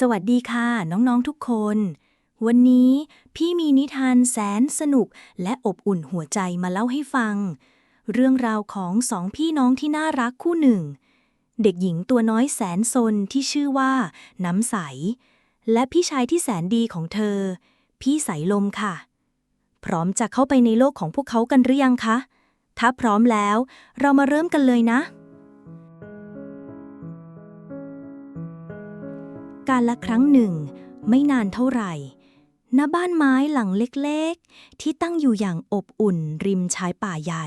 สวัสดีค่ะน้องๆทุกคน วันนี้พี่มีนิทานแสนสนุกและอบอุ่นหัวใจมาเล่าให้ฟัง เรื่องราวของสองพี่น้องที่น่ารักคู่หนึ่ง เด็กหญิงตัวน้อยแสนซนที่ชื่อว่า น้ำใส และพี่ชายที่แสนดีของเธอ พี่สายลมค่ะ พร้อมจะเข้าไปในโลกของพวกเขากันหรือยังคะ ถ้าพร้อมแล้ว เรามาเริ่มกันเลยนะ การละครั้งหนึ่ง ไม่นานเท่าไหร่ณบ้านไม้หลังเล็กๆ ที่ตั้งอยู่อย่างอบอุ่นริมชายป่าใหญ่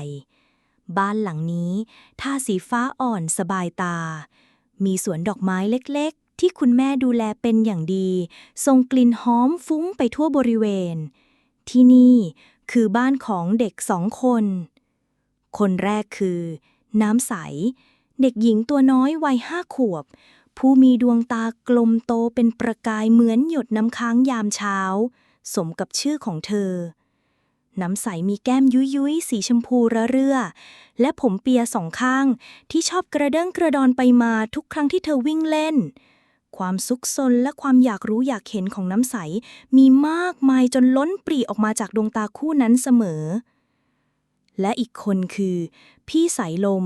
บ้านหลังนี้ทาสีฟ้าอ่อนสบายตา มีสวนดอกไม้เล็กๆ ที่คุณแม่ดูแลเป็นอย่างดี ส่งกลิ่นหอมฟุ้งไปทั่วบริเวณ ที่นี่คือบ้านของเด็กสองคน คนแรกคือ น้ำใส เด็กหญิงตัวน้อยวัยห้าขวบ ผู้มีดวงตากลมโตเป็นประกายเหมือนหยดน้ำค้างยามเช้า สมกับชื่อของเธอ น้ำใสมีแก้มยุยยุยสีชมพูระเรื่อ และผมเปียสองข้างที่ชอบกระเด้งกระดอนไปมาทุกครั้งที่เธอวิ่งเล่น ความซุกซนและความอยากรู้อยากเห็นของน้ำใสมีมากมายจนล้นปรีออกมาจากดวงตาคู่นั้นเสมอ และอีกคนคือ พี่สายลม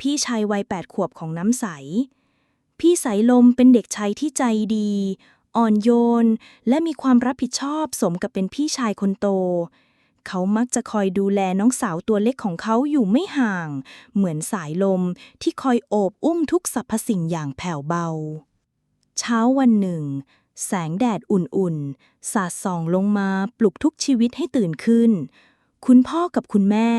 พี่ชายวัยแปดขวบของน้ำใส พี่สายลมเป็นเด็กชายที่ใจดี อ่อนโยน และมีความรับผิดชอบสมกับเป็นพี่ชายคนโต เขามักจะคอยดูแลน้องสาวตัวเล็กของเขาอยู่ไม่ห่าง เหมือนสายลมที่คอยโอบอุ้มทุกสรรพสิ่งอย่างแผ่วเบา เช้าวันหนึ่ง แสงแดดอุ่นๆ สาดส่องลงมาปลุกทุกชีวิตให้ตื่นขึ้นคุณพ่อกับคุณแม่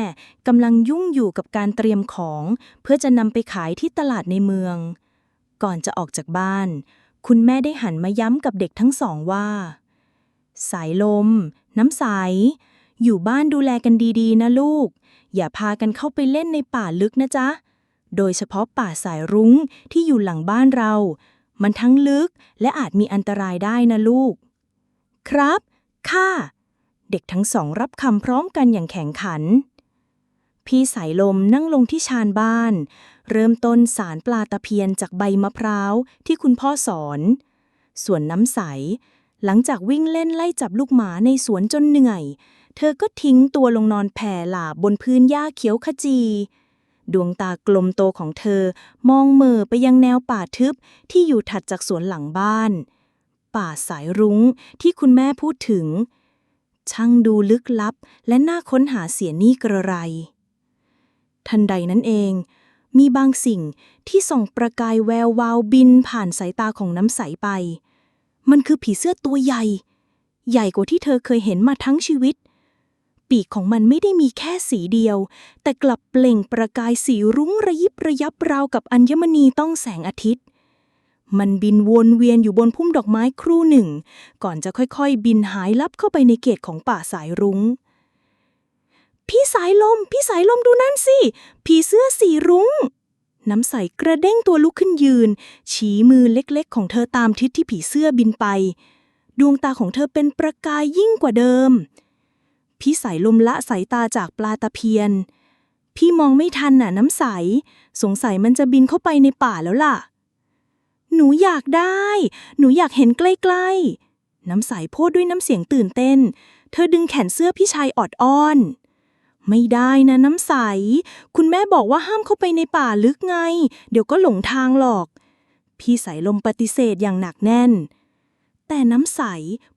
กำลังยุ่งอยู่กับการเตรียมของ เพื่อจะนำไปขายที่ตลาดในเมือง ก่อนจะออกจากบ้าน คุณแม่ได้หันมาย้ำกับเด็กทั้งสองว่า สายลม น้ำใส อยู่บ้านดูแลกันดีๆ นะลูก อย่าพากันเข้าไปเล่นในป่าลึกนะจ๊ะ โดยเฉพาะป่าสายรุ้งที่อยู่หลังบ้านเรา มันทั้งลึกและอาจมีอันตรายได้นะลูก ครับ ค่ะ เด็กทั้งสองรับคำพร้อมกันอย่างแข็งขันพี่สายลมนั่งลงที่ชานบ้าน เริ่มต้นสารปลาตะเพียนจากใบมะพร้าวที่คุณพ่อสอน ส่วนน้ำใส หลังจากวิ่งเล่นไล่จับลูกหมาในสวนจนเหนื่อย เธอก็ทิ้งตัวลงนอนแผ่หลาบบนพื้นหญ้าเขียวขจี ดวงตากลมโตของเธอมองเม่อไปยังแนวป่าทึบที่อยู่ถัดจากสวนหลังบ้าน ป่าสายรุ้งที่คุณแม่พูดถึง ช่างดูลึกลับและน่าค้นหาเสียนี่กระไร ทันใดนั้นเอง มีบางสิ่งที่ส่องประกายแวววาวบินผ่านสายตาของน้ำใสไป มันคือผีเสื้อตัวใหญ่ ใหญ่กว่าที่เธอเคยเห็นมาทั้งชีวิต ปีกของมันไม่ได้มีแค่สีเดียว แต่กลับเปล่งประกายสีรุ้งระยิบระยับราวกับอัญมณีต้องแสงอาทิตย์ มันบินวนเวียนอยู่บนพุ่มดอกไม้ครู่หนึ่ง ก่อนจะค่อยๆ บินหายลับเข้าไปในเขตของป่าสายรุง้ง พี่สายลม พี่สายลมดูนั่นสิ ผีเสื้อสีรุง้ง น้ำใสกระเด้งตัวลุกขึ้นยืน ชี้มือเล็กๆ ของเธอตามทิศที่ผีเสื้อบินไป ดวงตาของเธอเป็นประกายยิ่งกว่าเดิม พี่สายลมละสายตาจากปลาตะเพียน พี่มองไม่ทันน่ะน้ำใส สงสัยมันจะบินเข้าไปในป่าแล้วล่ะ หนูอยากได้ หนูอยากเห็นใกล้ๆ น้ำใสพูดด้วยน้ำเสียงตื่นเต้น เธอดึงแขนเสื้อพี่ชายออดอ้อน ไม่ได้นะน้ำใส คุณแม่บอกว่าห้ามเข้าไปในป่าลึกไง เดี๋ยวก็หลงทางหรอก พี่สายลมปฏิเสธอย่างหนักแน่น แต่น้ำใส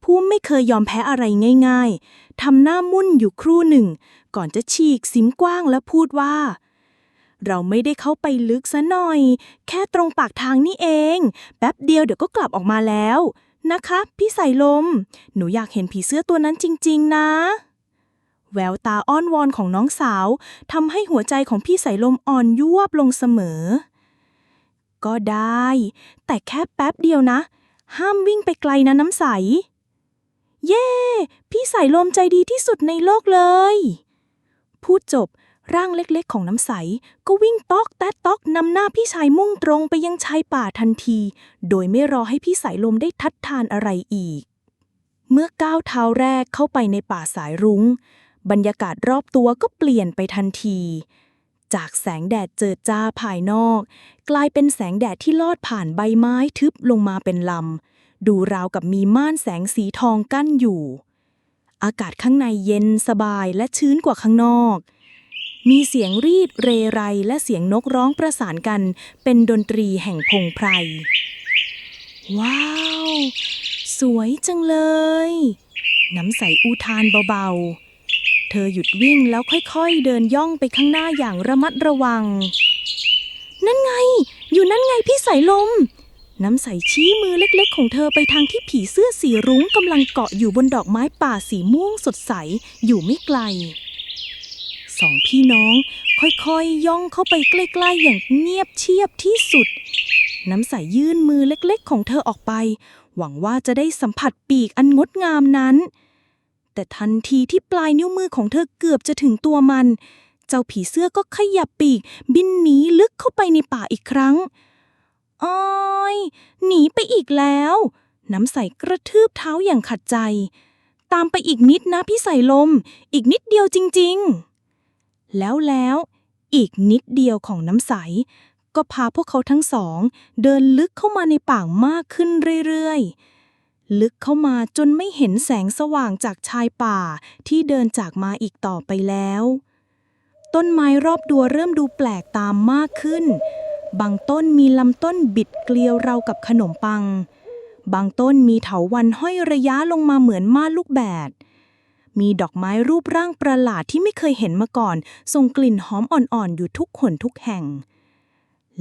ผู้ไม่เคยยอมแพ้อะไรง่ายๆทำหน้ามุ่นอยู่ครู่หนึ่ง ก่อนจะฉีกซิมกว้างและพูดว่า เราไม่ได้เข้าไปลึกซะหน่อย แค่ตรงปากทางนี่เอง แป๊บเดียวเดี๋ยวก็กลับออกมาแล้ว นะคะ พี่สายลม หนูอยากเห็นผีเสื้อตัวนั้นจริง ๆ นะ แววตาอ้อนวอนของน้องสาวทำให้หัวใจของพี่สายลมอ่อนยวบลงเสมอ ก็ได้ แต่แค่แป๊บเดียวนะ ห้ามวิ่งไปไกลนะน้ำใส เย้ พี่สายลมใจดีที่สุดในโลกเลย พูดจบร่างเล็กๆ ของน้ำใส ก็วิ่งตอกแตะตอกนำหน้าพี่ชายมุ่งตรงไปยังชายป่าทันที โดยไม่รอให้พี่สายลมได้ทัดทานอะไรอีก เมื่อก้าวเท้าแรกเข้าไปในป่าสายรุง้ง บรรยากาศรอบตัวก็เปลี่ยนไปทันที จากแสงแดดเจิดจ้าภายนอก กลายเป็นแสงแดดที่ลอดผ่านใบไม้ทึบลงมาเป็นลำ ดูราวกับมีม่านแสงสีทองกั้นอยู่ อากาศข้างในเย็นสบายและชื้นกว่าข้างนอก มีเสียงรีดเรไรและเสียงนกร้องประสานกันเป็นดนตรีแห่งพงไพร ว้าว สวยจังเลย น้ำใสอุทานเบาๆ เธอหยุดวิ่งแล้วค่อยๆ เดินย่องไปข้างหน้าอย่างระมัดระวัง นั่นไง อยู่นั่นไงพี่สายลม น้ำใสชี้มือเล็กๆ ของเธอไปทางที่ผีเสื้อสีรุ้งกำลังเกาะอยู่บนดอกไม้ป่าสีม่วงสดใสอยู่ไม่ไกล สองพี่น้องค่อยๆย่องเข้าไปใกล้ๆ อย่างเงียบเชียบที่สุด น้ำใสยื่นมือเล็กๆ ของเธอออกไป หวังว่าจะได้สัมผัสปีกอันงดงามนั้น แต่ทันทีที่ปลายนิ้วมือของเธอเกือบจะถึงตัวมัน เจ้าผีเสื้อก็ขยับปีก บินหนีลึกเข้าไปในป่าอีกครั้งอ้อยหนีไปอีกแล้ว น้ำใสกระทืบเท้าอย่างขัดใจ ตามไปอีกนิดนะพี่ใส่ลม อีกนิดเดียวจริง ๆ แล้วแล้วอีกนิดเดียวของน้ำใส ก็พาพวกเขาทั้งสอง เดินลึกเข้ามาในป่ามากขึ้นเรื่อย ๆ ลึกเข้ามาจนไม่เห็นแสงสว่างจากชายป่าที่เดินจากมาอีกต่อไปแล้ว ต้นไม้รอบตัวเริ่มดูแปลกตามมากขึ้น บางต้นมีลำต้นบิดเกลียวราวกับขนมปัง บางต้นมีเถาวันห้อยระยะลงมาเหมือนม่านลูกแบด มีดอกไม้รูปร่างประหลาดที่ไม่เคยเห็นมาก่อนส่งกลิ่นหอมอ่อนๆอยู่ทุกหนทุกแห่ง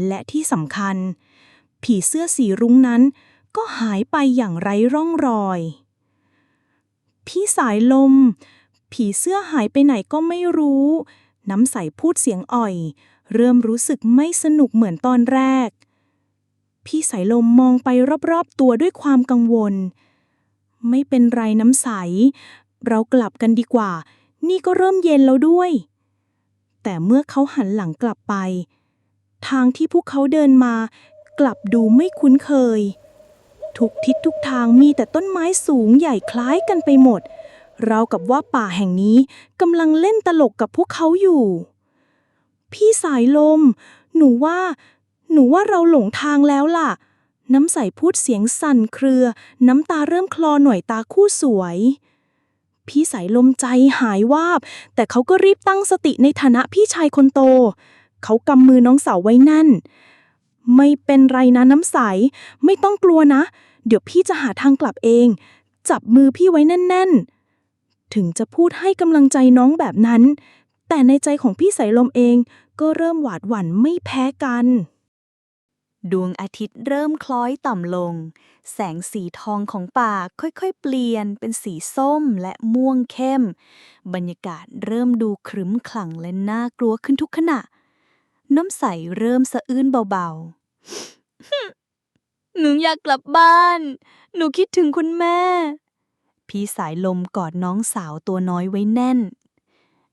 และที่สำคัญ ผีเสื้อสีรุ้งนั้น ก็หายไปอย่างไร้ร่องรอย พี่สายลม ผีเสื้อหายไปไหนก็ไม่รู้ น้ำใสพูดเสียงอ่อย เริ่มรู้สึกไม่สนุกเหมือนตอนแรก พี่สายลมมองไปรอบๆตัวด้วยความกังวล ไม่เป็นไรน้ำใส เรากลับกันดีกว่า นี่ก็เริ่มเย็นแล้วด้วย แต่เมื่อเขาหันหลังกลับไป ทางที่พวกเขาเดินมากลับดูไม่คุ้นเคย ทุกทิศทุกทางมีแต่ต้นไม้สูงใหญ่คล้ายกันไปหมด เรากับว่าป่าแห่งนี้กำลังเล่นตลกกับพวกเขาอยู่ พี่สายลม หนูว่า หนูว่าเราหลงทางแล้วล่ะ น้ำใสพูดเสียงสั่นเครือ น้ำตาเริ่มคลอหน่วยตาคู่สวย พี่สายลมใจหายวาบ แต่เขาก็รีบตั้งสติในฐานะพี่ชายคนโต เขากำมือน้องสาวไว้แน่น ไม่เป็นไรนะน้ำใส ไม่ต้องกลัวนะ เดี๋ยวพี่จะหาทางกลับเอง จับมือพี่ไว้แน่น ๆ ถึงจะพูดให้กำลังใจน้องแบบนั้น แต่ในใจของพี่สายลมเองก็เริ่มหวาดหวั่นไม่แพ้กัน ดวงอาทิตย์เริ่มคล้อยต่ำลง แสงสีทองของป่าค่อยๆ เปลี่ยนเป็นสีส้มและม่วงเข้ม บรรยากาศเริ่มดูครึ้มขลังและน่ากลัวขึ้นทุกขณะน้ำใสเริ่มสะอื้นเบาๆ หนูอยากกลับบ้าน หนูคิดถึงคุณแม่ พี่สายลมกอดน้องสาวตัวน้อยไว้แน่น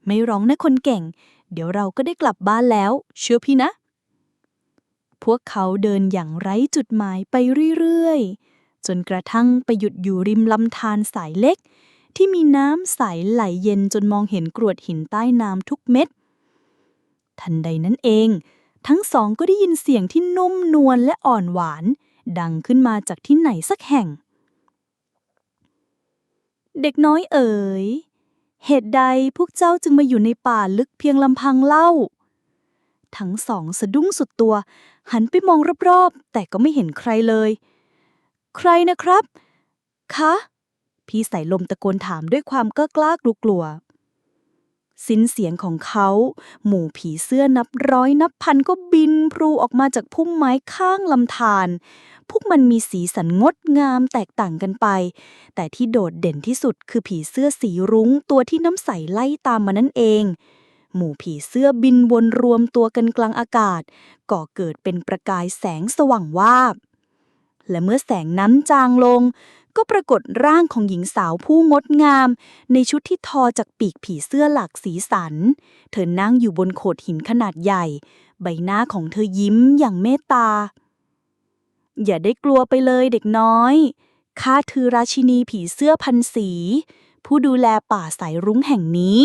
ไม่ร้องนะคนเก่ง เดี๋ยวเราก็ได้กลับบ้านแล้ว เชื่อพี่นะ พวกเขาเดินอย่างไร้จุดหมายไปเรื่อยๆ จนกระทั่งไปหยุดอยู่ริมลำธารสายเล็ก ที่มีน้ำใสไหลเย็นจนมองเห็นกรวดหินใต้น้ำทุกเม็ด ทันใดนั้นเอง ทั้งสองก็ได้ยินเสียงที่นุ่มนวลและอ่อนหวาน ดังขึ้นมาจากที่ไหนสักแห่ง เด็กน้อยเอ๋ย เหตุใดพวกเจ้าจึงมาอยู่ในป่าลึกเพียงลำพังเล่า ทั้งสองสะดุ้งสุดตัว หันไปมองรอบๆ แต่ก็ไม่เห็นใครเลย ใครนะครับ คะ พี่ใส่ลมตะโกนถามด้วยความกล้ากล้ากลัว สิ้นเสียงของเขา หมู่ผีเสื้อนับร้อยนับพันก็บินพลูออกมาจากพุ่มไม้ข้างลำธาร พวกมันมีสีสันงดงามแตกต่างกันไป แต่ที่โดดเด่นที่สุดคือผีเสื้อสีรุ้งตัวที่น้ำใสไล่ตามมานั่นเอง หมู่ผีเสื้อบินวนรวมตัวกันกลางอากาศ ก่อเกิดเป็นประกายแสงสว่างวาบ และเมื่อแสงนั้นจางลง ก็ปรากฏร่างของหญิงสาวผู้งดงาม ในชุดที่ทอจากปีกผีเสื้อหลากสีสัน เธอนั่งอยู่บนโขดหินขนาดใหญ่ ใบหน้าของเธอยิ้มอย่างเมตตา อย่าได้กลัวไปเลยเด็กน้อยข้าคือราชินีผีเสื้อพันสี ผู้ดูแลป่าสายรุ้งแห่งนี้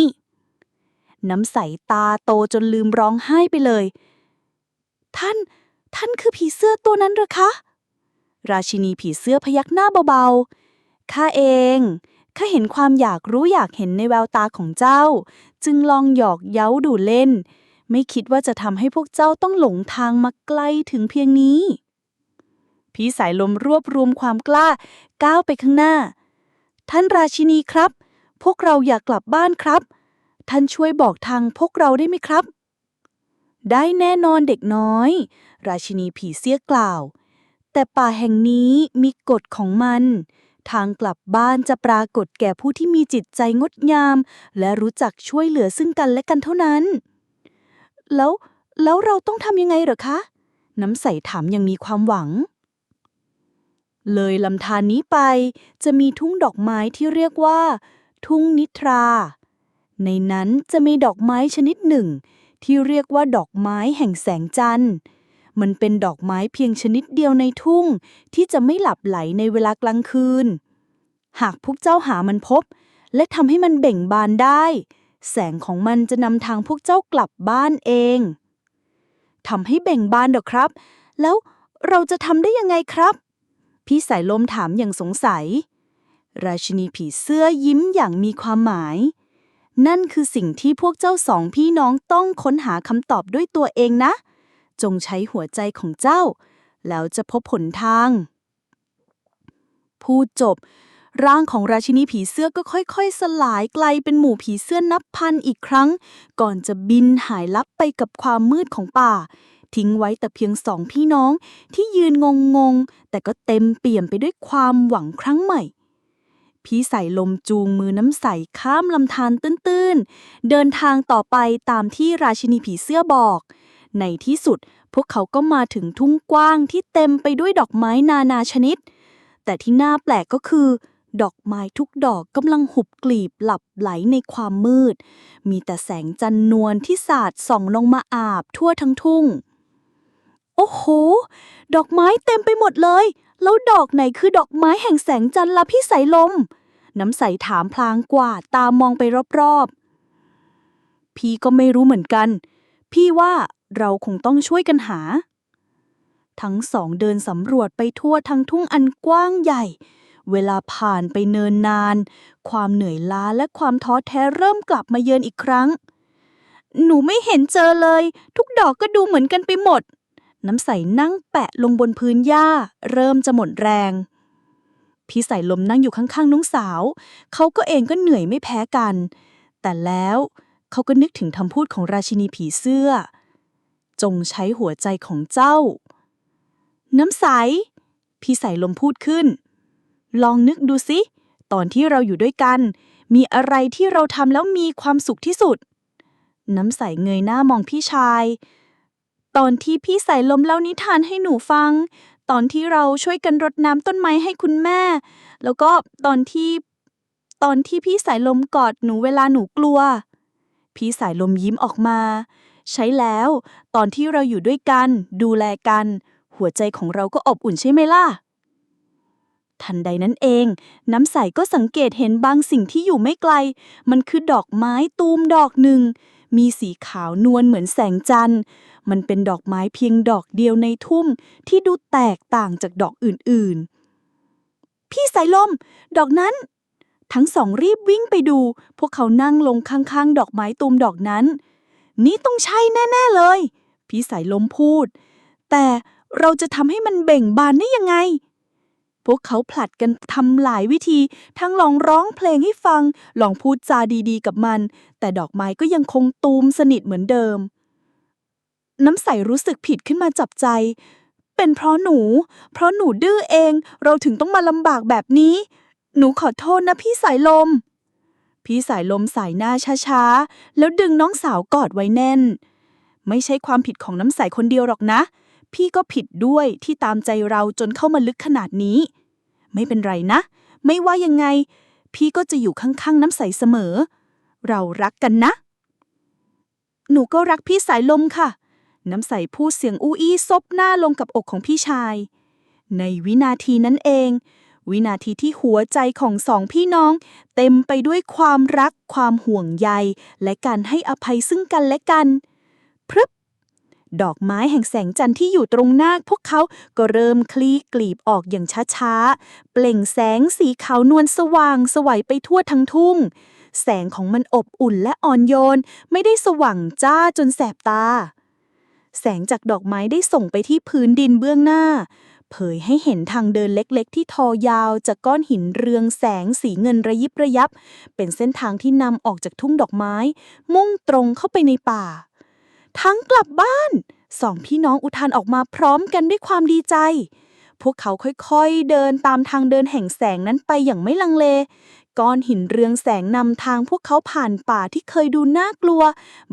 น้ำใสตาโตจนลืมร้องไห้ไปเลย ท่าน ท่านคือผีเสื้อตัวนั้นหรอคะ ราชินีผีเสื้อพยักหน้าเบาๆ ข้าเอง ข้าเห็นความอยากรู้อยากเห็นในแววตาของเจ้า จึงลองหยอกเย้าดูเล่น ไม่คิดว่าจะทำให้พวกเจ้าต้องหลงทางมาไกลถึงเพียงนี้พี่สายลมรวบรวมความกล้า ก้าวไปข้างหน้า ท่านราชินีครับ พวกเราอยากกลับบ้านครับ ท่านช่วยบอกทางพวกเราได้ไหมครับ ได้แน่นอนเด็กน้อย ราชินีผีเสี้ยกล่าว แต่ป่าแห่งนี้มีกฎของมัน ทางกลับบ้านจะปรากฏแก่ผู้ที่มีจิตใจงดงาม และรู้จักช่วยเหลือซึ่งกันและกันเท่านั้น แล้วแล้วเราต้องทำยังไงเหรอคะ น้ำใสถามยังมีความหวัง เลยลำธารนี้ไปจะมีทุ่งดอกไม้ที่เรียกว่า ทุ่งนิทรา ในนั้นจะมีดอกไม้ชนิดหนึ่ง ที่เรียกว่าดอกไม้แห่งแสงจันทร์ มันเป็นดอกไม้เพียงชนิดเดียวในทุ่ง ที่จะไม่หลับไหลในเวลากลางคืน หากพวกเจ้าหามันพบ และทำให้มันเบ่งบานได้ แสงของมันจะนำทางพวกเจ้ากลับบ้านเองทำให้เบ่งบานเหรอครับ แล้วเราจะทำได้ยังไงครับ พี่สายลมถามอย่างสงสัย ราชินีผีเสื้อยิ้มอย่างมีความหมายนั่นคือสิ่งที่พวกเจ้าสองพี่น้องต้องค้นหาคำตอบด้วยตัวเองนะ จงใช้หัวใจของเจ้า แล้วจะพบผลทาง พูดจบ ร่างของราชินีผีเสื้อก็ค่อยๆ สลายไกลเป็นหมู่ผีเสื้อนับพันอีกครั้ง ก่อนจะบินหายลับไปกับความมืดของป่า ทิ้งไว้แต่เพียงสองพี่น้องที่ยืนงงๆ แต่ก็เต็มเปี่ยมไปด้วยความหวังครั้งใหม่พี่ใส่ลมจูงมือน้ำใสข้ามลำธารตื้นๆ เดินทางต่อไปตามที่ราชินีผีเสื้อบอก ในที่สุด พวกเขาก็มาถึงทุ่งกว้างที่เต็มไปด้วยดอกไม้นานาชนิด แต่ที่น่าแปลกก็คือ ดอกไม้ทุกดอกกำลังหุบกลีบหลับไหลในความมืด มีแต่แสงจันนวลที่สาดส่องลงมาอาบทั่วทั้งทุ่ง โอ้โห ดอกไม้เต็มไปหมดเลย แล้วดอกไหนคือดอกไม้แห่งแสงจันทร์ล่ะพี่สายลม น้ำใสถามพลางกวาดตามมองไปรอบๆพี่ก็ไม่รู้เหมือนกัน พี่ว่า เราคงต้องช่วยกันหา ทั้งสองเดินสำรวจไปทั่วทั้งทุ่งอันกว้างใหญ่ เวลาผ่านไปเนินนาน ความเหนื่อยล้าและความท้อแท้เริ่มกลับมาเยือนอีกครั้ง หนูไม่เห็นเจอเลย ทุกดอกก็ดูเหมือนกันไปหมด น้ำใสนั่งแปะลงบนพื้นหญ้า เริ่มจะหมดแรงพี่ใส่ลมนั่งอยู่ข้างๆน้องสาว เขาก็เองก็เหนื่อยไม่แพ้กัน แต่แล้วเขาก็นึกถึงคำพูดของราชินีผีเสื้อ จงใช้หัวใจของเจ้า น้ำใส พี่ใสลมพูดขึ้น ลองนึกดูสิ ตอนที่เราอยู่ด้วยกัน มีอะไรที่เราทำแล้วมีความสุขที่สุด น้ำใสเงยหน้ามองพี่ชาย ตอนที่พี่ใสลมเล่านิทานให้หนูฟัง ตอนที่เราช่วยกันรดน้ำต้นไม้ให้คุณแม่ แล้วก็ตอนที่ ตอนที่พี่สายลมกอดหนูเวลาหนูกลัว พี่สายลมยิ้มออกมา ใช้แล้ว ตอนที่เราอยู่ด้วยกัน ดูแลกัน หัวใจของเราก็อบอุ่นใช่ไหมล่ะ ทันใดนั้นเอง น้ำใสก็สังเกตเห็นบางสิ่งที่อยู่ไม่ไกล มันคือดอกไม้ตูมดอกหนึ่ง มีสีขาวนวลเหมือนแสงจันทร์ มันเป็นดอกไม้เพียงดอกเดียวในทุ่งที่ดูแตกต่างจากดอกอื่นๆ พี่สายลม ดอกนั้นทั้งสองรีบวิ่งไปดู พวกเขานั่งลงข้างๆ ดอกไม้ตูมดอกนั้น นี่ต้องใช่แน่ๆเลย พี่สายลมพูด แต่เราจะทำให้มันเบ่งบานได้ยังไง พวกเขาผลัดกันทำหลายวิธี ทั้งลองร้องเพลงให้ฟัง ลองพูดจาดีๆกับมัน แต่ดอกไม้ก็ยังคงตูมสนิทเหมือนเดิม น้ำใสรู้สึกผิดขึ้นมาจับใจ เป็นเพราะหนู เพราะหนูดื้อเอง เราถึงต้องมาลำบากแบบนี้ หนูขอโทษนะพี่สายลม พี่สายลมสายหน้าช้าๆ แล้วดึงน้องสาวกอดไว้แน่น ไม่ใช่ความผิดของน้ำใสคนเดียวหรอกนะ พี่ก็ผิดด้วยที่ตามใจเราจนเข้ามาลึกขนาดนี้ ไม่เป็นไรนะ ไม่ว่ายังไง พี่ก็จะอยู่ข้างๆ น้ำใสเสมอ เรารักกันนะ หนูก็รักพี่สายลมค่ะ น้ำใสพูดเสียงอู้อี้ซบหน้าลงกับอกของพี่ชาย ในวินาทีนั้นเอง วินาทีที่หัวใจของสองพี่น้อง เต็มไปด้วยความรัก ความห่วงใย และการให้อภัยซึ่งกันและกัน พรึบ ดอกไม้แห่งแสงจันทร์ที่อยู่ตรงหน้าพวกเขาก็เริ่มคลี่กลีบออกอย่างช้าๆ เปล่งแสงสีขาวนวลสว่างสวัยไปทั่วทั้งทุ่ง แสงของมันอบอุ่นและอ่อนโยน ไม่ได้สว่างจ้าจนแสบตา แสงจากดอกไม้ได้ส่งไปที่พื้นดินเบื้องหน้า เผยให้เห็นทางเดินเล็กๆ ที่ทอยาวจากก้อนหินเรืองแสงสีเงินระยิบระยับ เป็นเส้นทางที่นำออกจากทุ่งดอกไม้ มุ่งตรงเข้าไปในป่า ทั้งกลับบ้าน สองพี่น้องอุทานออกมาพร้อมกันด้วยความดีใจ พวกเขาค่อยๆ เดินตามทางเดินแห่งแสงนั้นไปอย่างไม่ลังเล ก้อนหินเรืองแสงนำทางพวกเขาผ่านป่าที่เคยดูน่ากลัว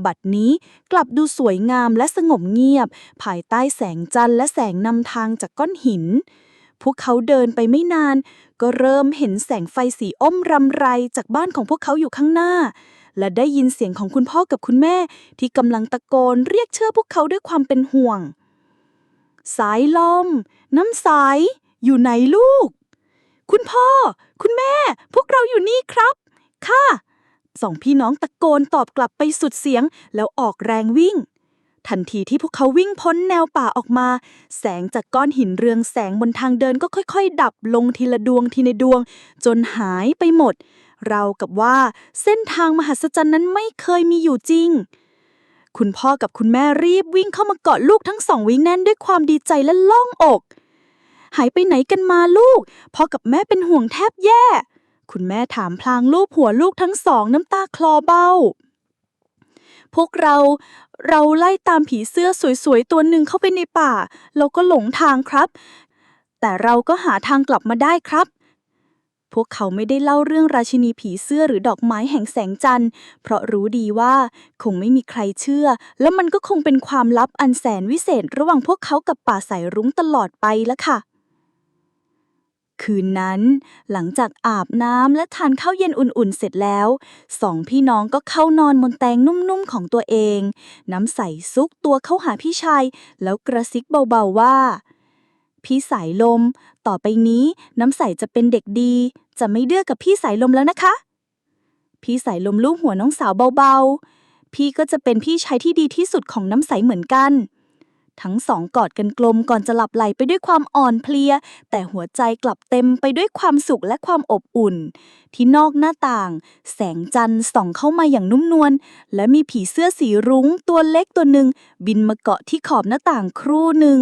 บัดนี้กลับดูสวยงามและสงบเงียบ ภายใต้แสงจันทร์และแสงนำทางจากก้อนหิน พวกเขาเดินไปไม่นาน ก็เริ่มเห็นแสงไฟสีอ้มรำไรจากบ้านของพวกเขาอยู่ข้างหน้าและได้ยินเสียงของคุณพ่อกับคุณแม่ ที่กำลังตะโกนเรียกเชื่อพวกเขาด้วยความเป็นห่วง สายลม น้ำใสอยู่ไหนลูก คุณพ่อ คุณแม่ พวกเราอยู่นี่ครับ ค่ะ สองพี่น้องตะโกนตอบกลับไปสุดเสียงแล้วออกแรงวิ่ง ทันทีที่พวกเขาวิ่งพ้นแนวป่าออกมา แสงจากก้อนหินเรืองแสงบนทางเดินก็ค่อยๆ ดับลงทีละดวงทีละดวง จนหายไปหมด เรากับว่าเส้นทางมหัศจรรย์นั้นไม่เคยมีอยู่จริง คุณพ่อกับคุณแม่รีบวิ่งเข้ามากอดลูกทั้งสองไว้แน่นด้วยความดีใจและล่องอก หายไปไหนกันมาลูก พ่อกับแม่เป็นห่วงแทบแย่ คุณแม่ถามพลางลูบหัวลูกทั้งสองน้ำตาคลอเบ้า พวกเราเราไล่ตามผีเสื้อสวยๆ ตัวหนึ่งเข้าไปในป่า เราก็หลงทางครับ แต่เราก็หาทางกลับมาได้ครับ พวกเขาไม่ได้เล่าเรื่องราชินีผีเสื้อหรือดอกไม้แห่งแสงจันทร์ เพราะรู้ดีว่าคงไม่มีใครเชื่อ แล้วมันก็คงเป็นความลับอันแสนวิเศษระหว่างพวกเขากับป่าสายรุ้งตลอดไปละค่ะคืนนั้น หลังจากอาบน้ำและทานข้าวเย็นอุ่นๆเสร็จแล้ว สองพี่น้องก็เข้านอนบนแตงนุ่มๆของตัวเอง น้ำใสซุกตัวเข้าหาพี่ชาย แล้วกระซิกเบาๆว่า พี่สายลม ต่อไปนี้ น้ำใสจะเป็นเด็กดี จะไม่เดื้อกับพี่สายลมแล้วนะคะ พี่สายลมลูบหัวน้องสาวเบาๆ พี่ก็จะเป็นพี่ชายที่ดีที่สุดของน้ำใสเหมือนกัน ทั้งสองกอดกันกลมก่อนจะหลับไหลไปด้วยความอ่อนเพลีย แต่หัวใจกลับเต็มไปด้วยความสุขและความอบอุ่น ที่นอกหน้าต่าง แสงจันทร์ส่องเข้ามาอย่างนุ่มนวลและมีผีเสื้อสีรุ้งตัวเล็กตัวหนึ่งบินมาเกาะที่ขอบหน้าต่างครู่หนึ่ง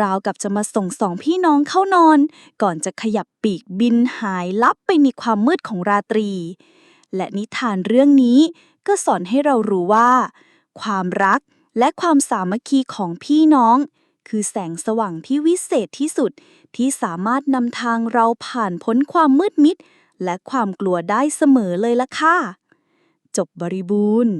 ราวกับจะมาส่งสองพี่น้องเข้านอน ก่อนจะขยับปีกบินหายลับไปในความมืดของราตรี และนิทานเรื่องนี้ก็สอนให้เรารู้ว่า ความรัก และความสามัคคีของพี่น้อง คือแสงสว่างที่วิเศษที่สุด ที่สามารถนำทางเราผ่านพ้นความมืดมิด และความกลัวได้เสมอเลยล่ะค่ะ จบบริบูรณ์